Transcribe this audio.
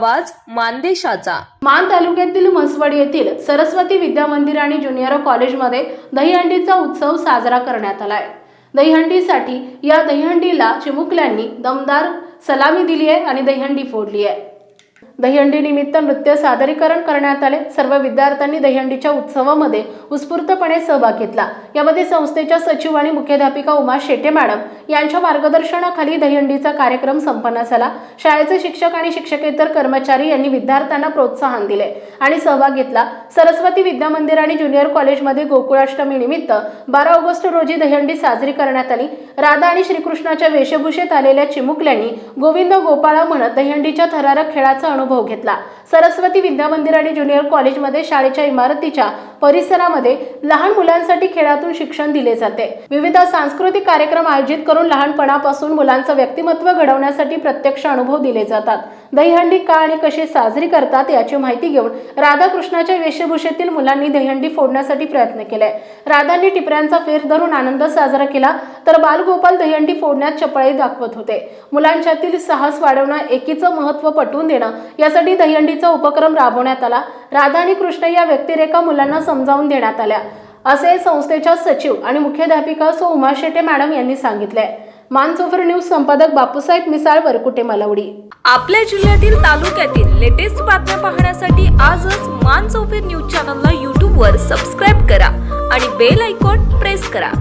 आवाज मानदेशाचा. मान तालुक्यातील म्हसवड येथील सरस्वती विद्या मंदिर आणि ज्युनियर कॉलेजमध्ये दहीहंडीचा उत्सव साजरा करण्यात आलाय. दहीहंडीसाठी या दहीहंडीला चिमुकल्यांनी दमदार सलामी दिली आहे आणि दहीहंडी फोडली आहे. दहीहंडी निमित्त नृत्य सादरीकरण करण्यात आले. सर्व विद्यार्थ्यांनी दहीहंडीच्या उत्सवामध्ये उत्स्फूर्तपणे सहभाग घेतला. यामध्ये संस्थेच्या सचिव आणि मुख्याध्यापिका उमा शेटे मॅडम यांच्या मार्गदर्शनाखाली दहीहंडीचा कार्यक्रम संपन्न झाला. शाळेचे शिक्षक आणि शिक्षकेतर कर्मचारी यांनी विद्यार्थ्यांना प्रोत्साहन दिले आणि सहभाग घेतला. सरस्वती विद्या मंदिर आणि ज्युनियर कॉलेजमध्ये गोकुळाष्टमी निमित्त बारा ऑगस्ट रोजी दहीहंडी साजरी करण्यात आली. राधा आणि श्रीकृष्णाच्या वेशभूषेत आलेल्या चिमुकल्यांनी गोविंद गोपाळा म्हणत दहीहंडीच्या थरारक खेळाचा अनुभव घेतला. सरस्वती विद्या मंदिर आणि ज्युनियर कॉलेजमध्ये शाळेच्या इमारतीच्या परिसरामध्ये लहान मुलांसाठी खेळातून शिक्षण दिले जाते. विविध सांस्कृतिक कार्यक्रम आयोजित करून लहानपणापासून मुलांचं व्यक्तिमत्व घडवण्यासाठी प्रत्यक्ष अनुभव दिले जातात. दहीहंडी का आणि कशी साजरी करतात याची माहिती घेऊन राधाकृष्णाच्या वेशभूषेतील मुलांनी दहीहंडी फोडण्यासाठी प्रयत्न केलाय राधांनी टिपऱ्यांचा फेर धरून आनंद साजरा केला तर बालगोपाल दहीहंडी फोडण्यात चपळाई दाखवत होते. मुलांच्यातील साहस वाढवणं एकीचं महत्त्व पटवून देणं यासाठी दहीहंडी दहीहंडीचा उपक्रम राबवण्यात आला. राधा आणि कृष्ण या व्यक्तिरेखा मुलांना समजावून देण्यात आल्या. असे संस्थेच्या सचिव आणि मुख्याध्यापिका सो उमा शेटे मॅडम यांनी सांगितले. मानसोफर न्यूज संपादक बापूसाहेब मिसाळ वरकुटे मलावडी. आपल्या जिल्ह्यातील तालुक्यातील लेटेस्ट बातम्या पाहण्यासाठी आजच मान न्यूज चॅनलला यूट्यूबवर सबस्क्राईब करा आणि बेल आयकॉन प्रेस करा.